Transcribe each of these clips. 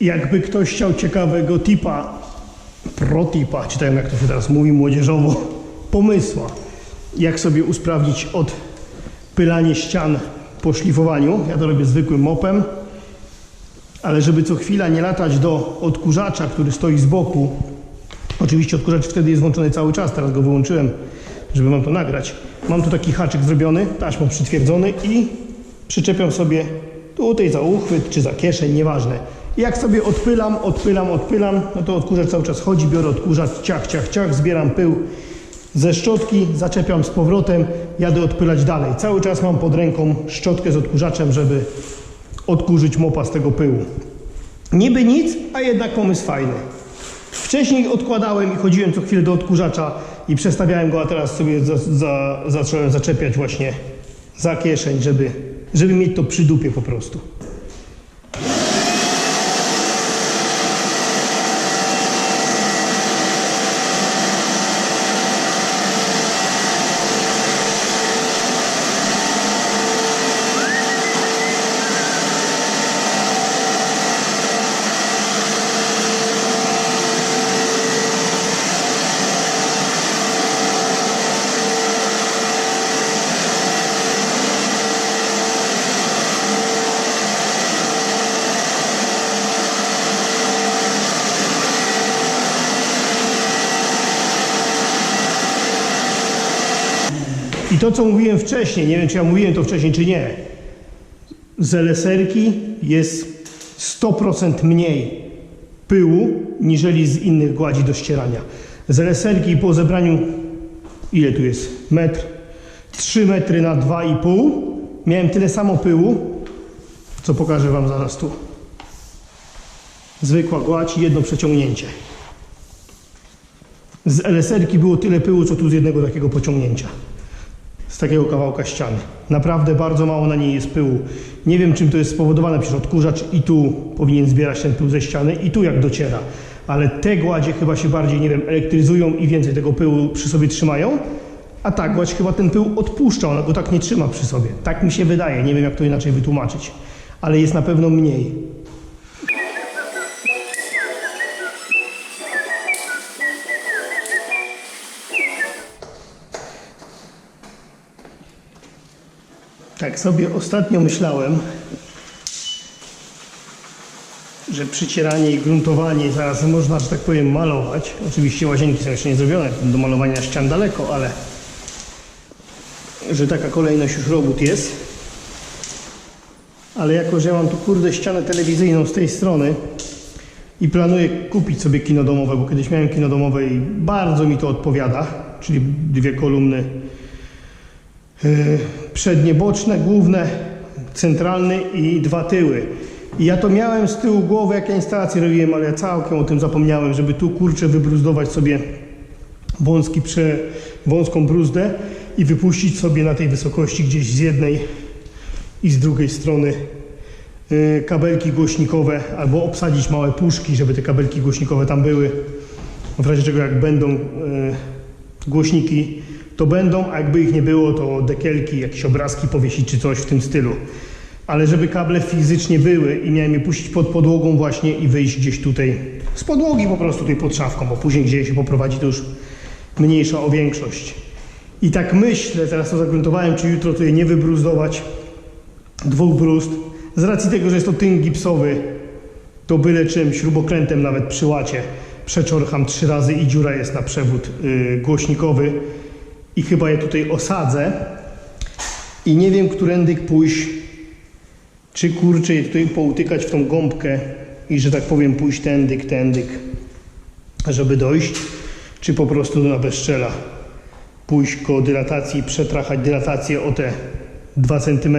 Jakby ktoś chciał ciekawego tipa, protipa, czy tak jak to się teraz mówi młodzieżowo, pomysła, jak sobie usprawnić odpylanie ścian po szlifowaniu. Ja to robię zwykłym mopem, ale żeby co chwila nie latać do odkurzacza, który stoi z boku. Oczywiście odkurzacz wtedy jest włączony cały czas, teraz go wyłączyłem, żeby wam to nagrać. Mam tu taki haczyk zrobiony, taśmą przytwierdzony i przyczepiam sobie tutaj za uchwyt czy za kieszeń, nieważne. Jak sobie odpylam, odpylam, odpylam, no to odkurzacz cały czas chodzi, biorę odkurzacz, ciach, ciach, ciach, zbieram pył ze szczotki, zaczepiam z powrotem, jadę odpylać dalej. Cały czas mam pod ręką szczotkę z odkurzaczem, żeby odkurzyć mopa z tego pyłu. Niby nic, a jednak pomysł fajny. Wcześniej odkładałem i chodziłem co chwilę do odkurzacza i przestawiałem go, a teraz sobie za, za, zacząłem zaczepiać właśnie za kieszeń, żeby, żeby mieć to przy dupie po prostu. I to, co mówiłem wcześniej, nie wiem, czy ja mówiłem to wcześniej, czy nie, z LSR-ki jest 100% mniej pyłu, niżeli z innych gładzi do ścierania. Z LSR-ki po zebraniu, ile tu jest? Metr, 3 metry na 2,5, miałem tyle samo pyłu, co pokażę Wam zaraz tu. Zwykła gładź, jedno przeciągnięcie. Z LSR-ki było tyle pyłu, co tu z jednego takiego pociągnięcia z takiego kawałka ściany. Naprawdę bardzo mało na niej jest pyłu. Nie wiem czym to jest spowodowane, przecież odkurzacz i tu powinien zbierać ten pył ze ściany i tu jak dociera. Ale te gładzie chyba się bardziej, nie wiem, elektryzują i więcej tego pyłu przy sobie trzymają. A ta gładź chyba ten pył odpuszcza, ona go tak nie trzyma przy sobie. Tak mi się wydaje, nie wiem jak to inaczej wytłumaczyć. Ale jest na pewno mniej. Tak sobie ostatnio myślałem, że przycieranie i gruntowanie zaraz można, że tak powiem, malować. Oczywiście łazienki są jeszcze nie zrobione, do malowania ścian daleko, ale że taka kolejność już robót jest. Ale jako, że ja mam tu kurde ścianę telewizyjną z tej strony i planuję kupić sobie kino domowe, bo kiedyś miałem kino domowe i bardzo mi to odpowiada, czyli dwie kolumny przednie boczne, główne, centralny i dwa tyły. I ja to miałem z tyłu głowy, jak ja instalację robiłem, ale ja całkiem o tym zapomniałem, żeby tu kurczę wybruzdować sobie wąski, prze, wąską bruzdę i wypuścić sobie na tej wysokości gdzieś z jednej i z drugiej strony yy, kabelki głośnikowe albo obsadzić małe puszki, żeby te kabelki głośnikowe tam były. W razie czego jak będą yy, głośniki, to będą, a jakby ich nie było, to dekielki, jakieś obrazki powiesić czy coś w tym stylu. Ale żeby kable fizycznie były i miałem je puścić pod podłogą właśnie i wyjść gdzieś tutaj z podłogi po prostu tutaj pod szafką, bo później gdzieś się poprowadzi to już mniejsza o większość. I tak myślę, teraz to zagruntowałem, czy jutro tutaj nie wybruzdować dwóch bruzd. Z racji tego, że jest to tynk gipsowy, to byle czym, śrubokrętem nawet przy łacie przeczorcham trzy razy i dziura jest na przewód yy, głośnikowy i chyba je tutaj osadzę i nie wiem, którędy pójść, czy kurczę je tutaj poutykać w tą gąbkę i, że tak powiem, pójść tędyk, tędyk, żeby dojść, czy po prostu na bezczela pójść koło dylatacji, przetrachać dylatację o te 2 cm,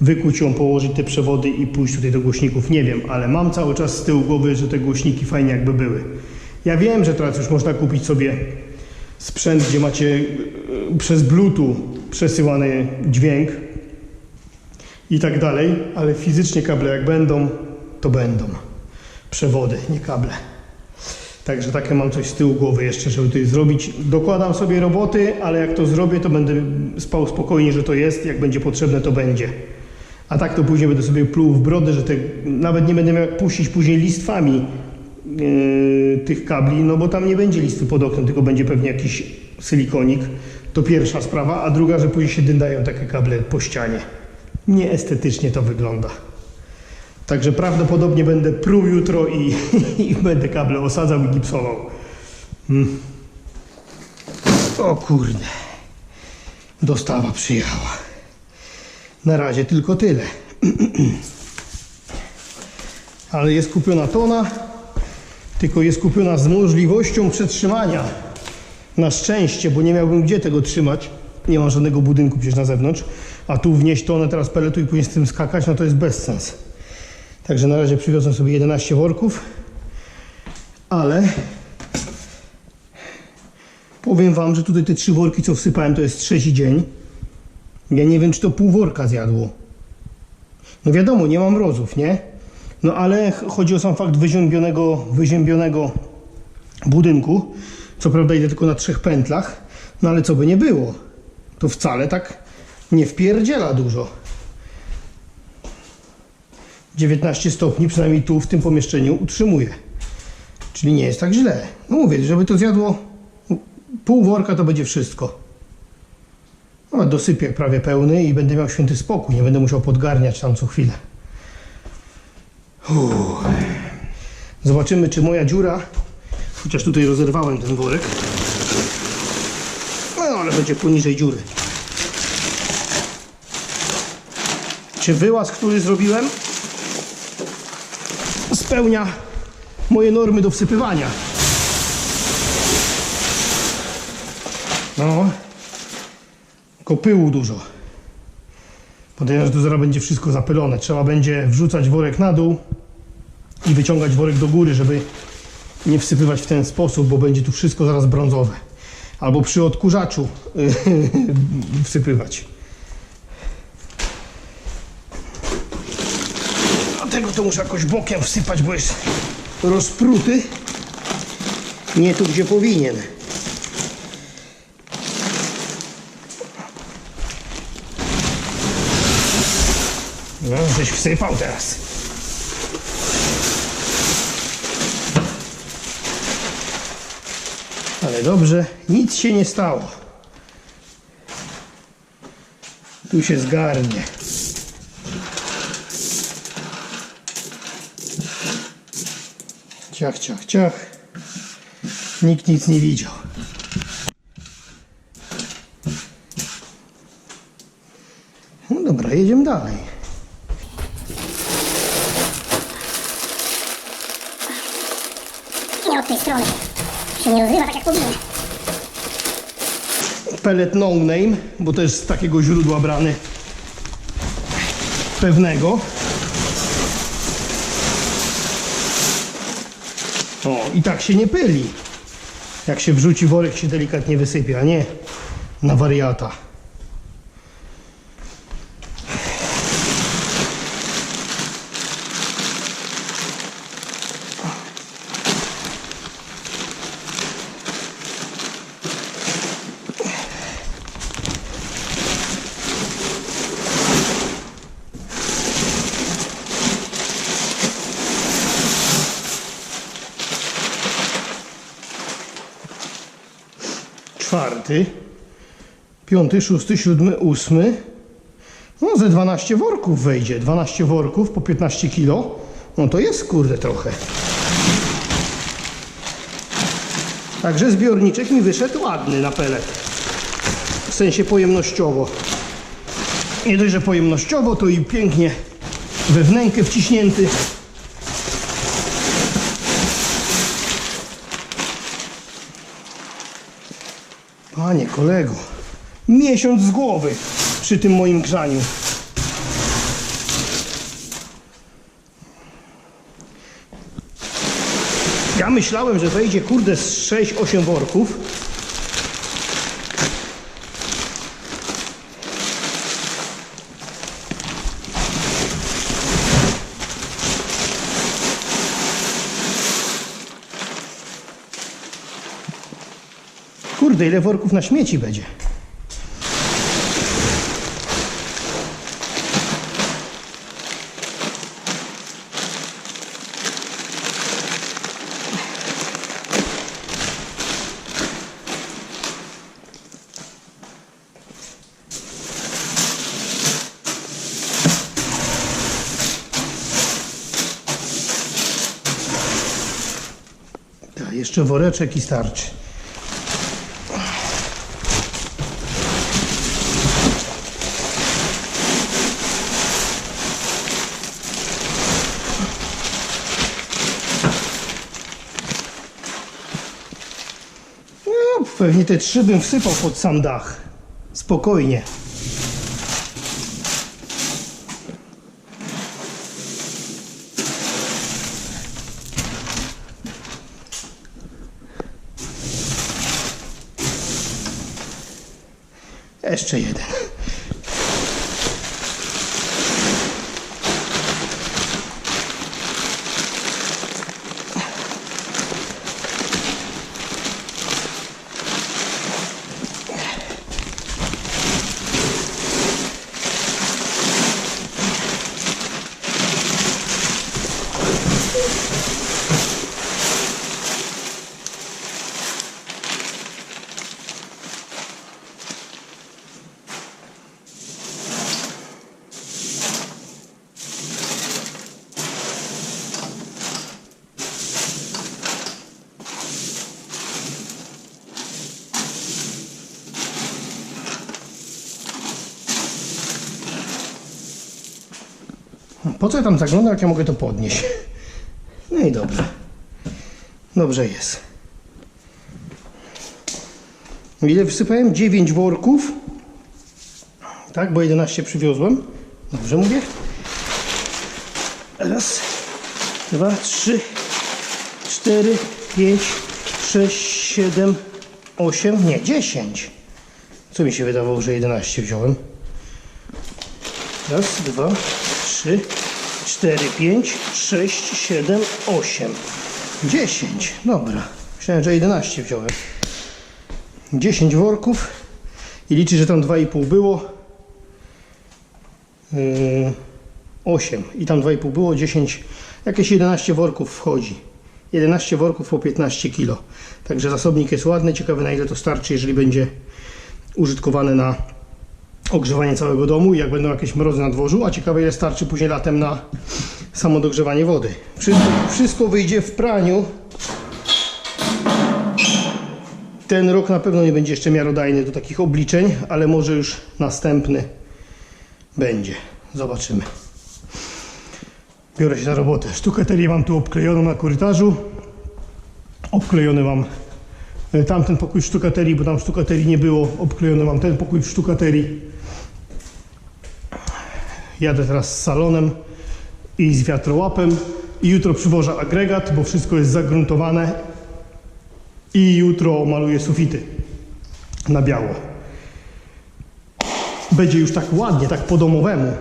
wykuć ją, położyć te przewody i pójść tutaj do głośników. Nie wiem, ale mam cały czas z tyłu głowy, że te głośniki fajnie jakby były. Ja wiem, że teraz już można kupić sobie sprzęt, gdzie macie e, przez Bluetooth przesyłany dźwięk i tak dalej, ale fizycznie kable jak będą, to będą. Przewody, nie kable. Także takie mam coś z tyłu głowy jeszcze, żeby tutaj zrobić. Dokładam sobie roboty, ale jak to zrobię, to będę spał spokojnie, że to jest. Jak będzie potrzebne, to będzie. A tak to później będę sobie pluł w brodę, że te, nawet nie będę miał puścić później listwami tych kabli, no bo tam nie będzie listwy pod oknem, tylko będzie pewnie jakiś silikonik. To pierwsza sprawa, a druga, że później się dyndają takie kable po ścianie. Nieestetycznie to wygląda. Także prawdopodobnie będę pruł jutro i, i będę kable osadzał i gipsował. Mm. O kurde. Dostawa przyjechała. Na razie tylko tyle. Ale jest kupiona tona, tylko jest kupiona z możliwością przetrzymania. Na szczęście, bo nie miałbym gdzie tego trzymać. Nie mam żadnego budynku przecież na zewnątrz. A tu wnieść tonę teraz peletu i później z tym skakać, no to jest bez sens. Także na razie przywiozłem sobie 11 worków. Ale powiem wam, że tutaj te trzy worki, co wsypałem, to jest trzeci dzień. Ja nie wiem, czy to pół worka zjadło. No wiadomo, nie mam mrozów, nie? No ale ch- chodzi o sam fakt wyziębionego, wyziębionego budynku. Co prawda idę tylko na trzech pętlach, no ale co by nie było. To wcale tak nie wpierdziela dużo. 19 stopni, przynajmniej tu w tym pomieszczeniu utrzymuje. Czyli nie jest tak źle. No mówię, żeby to zjadło pół worka, to będzie wszystko. No, dosypię prawie pełny i będę miał święty spokój. Nie będę musiał podgarniać tam co chwilę. Zobaczymy, czy moja dziura, chociaż tutaj rozerwałem ten worek, no ale będzie poniżej dziury. Czy wyłaz, który zrobiłem, spełnia moje normy do wsypywania? No, tylko pyłu dużo. Podejrzewam, że tu zaraz będzie wszystko zapylone. Trzeba będzie wrzucać worek na dół i wyciągać worek do góry, żeby nie wsypywać w ten sposób, bo będzie tu wszystko zaraz brązowe. Albo przy odkurzaczu wsypywać. Dlatego to muszę jakoś bokiem wsypać, bo jest rozpruty. Nie tu, gdzie powinien. No, żeś wsypał teraz. Ale dobrze, nic się nie stało. Tu się zgarnie. Ciach, ciach, ciach. Nikt nic nie widział. No dobra, jedziemy dalej. Nie od tej strony. Się nie rozrywa tak jak powinien. pellet no name, bo też z takiego źródła brany pewnego. O, i tak się nie pyli. Jak się wrzuci worek, się delikatnie wysypie, a nie na wariata. Czwarty, piąty, szósty, siódmy, ósmy. No ze 12 worków wejdzie. 12 worków po 15 kilo. No to jest kurde trochę. Także zbiorniczek mi wyszedł ładny na pelet. W sensie pojemnościowo. Nie dość, że pojemnościowo, to i pięknie we wnękę wciśnięty. Panie kolego, miesiąc z głowy przy tym moim grzaniu. Ja myślałem, że wejdzie kurde z 6-8 worków. Kurde, ile worków na śmieci będzie. jeszcze woreczek i starczy. Pewnie te trzy bym wsypał pod sam dach. Spokojnie. Jeszcze jeden. Po co ja tam zaglądam, jak ja mogę to podnieść? No i dobrze. Dobrze jest. Ile wsypałem? 9 worków. Tak, bo 11 przywiozłem. Dobrze mówię? Raz, dwa, trzy, cztery, pięć, sześć, siedem, osiem, nie, 10. Co mi się wydawało, że 11 wziąłem? Raz, dwa, trzy, cztery, pięć, sześć, siedem, osiem, dziesięć. Dobra. Myślałem, że 11 wziąłem. 10 worków i liczy, że tam 2,5 było. Yy, 8 i tam 2,5 było, 10, jakieś 11 worków wchodzi. 11 worków po 15 kg. Także zasobnik jest ładny, ciekawy na ile to starczy, jeżeli będzie użytkowane na ogrzewanie całego domu i jak będą jakieś mrozy na dworzu, a ciekawe ile starczy później latem na samo dogrzewanie wody. Wszystko, wszystko wyjdzie w praniu. Ten rok na pewno nie będzie jeszcze miarodajny do takich obliczeń, ale może już następny będzie. Zobaczymy. Biorę się za robotę. Sztukaterię mam tu obklejoną na korytarzu. Obklejony mam e, tamten pokój w sztukaterii, bo tam sztukaterii nie było. Obklejony mam ten pokój w sztukaterii. Jadę teraz z salonem i z wiatrołapem. I jutro przywożę agregat, bo wszystko jest zagruntowane. I jutro maluję sufity na biało. Będzie już tak ładnie, tak po domowemu.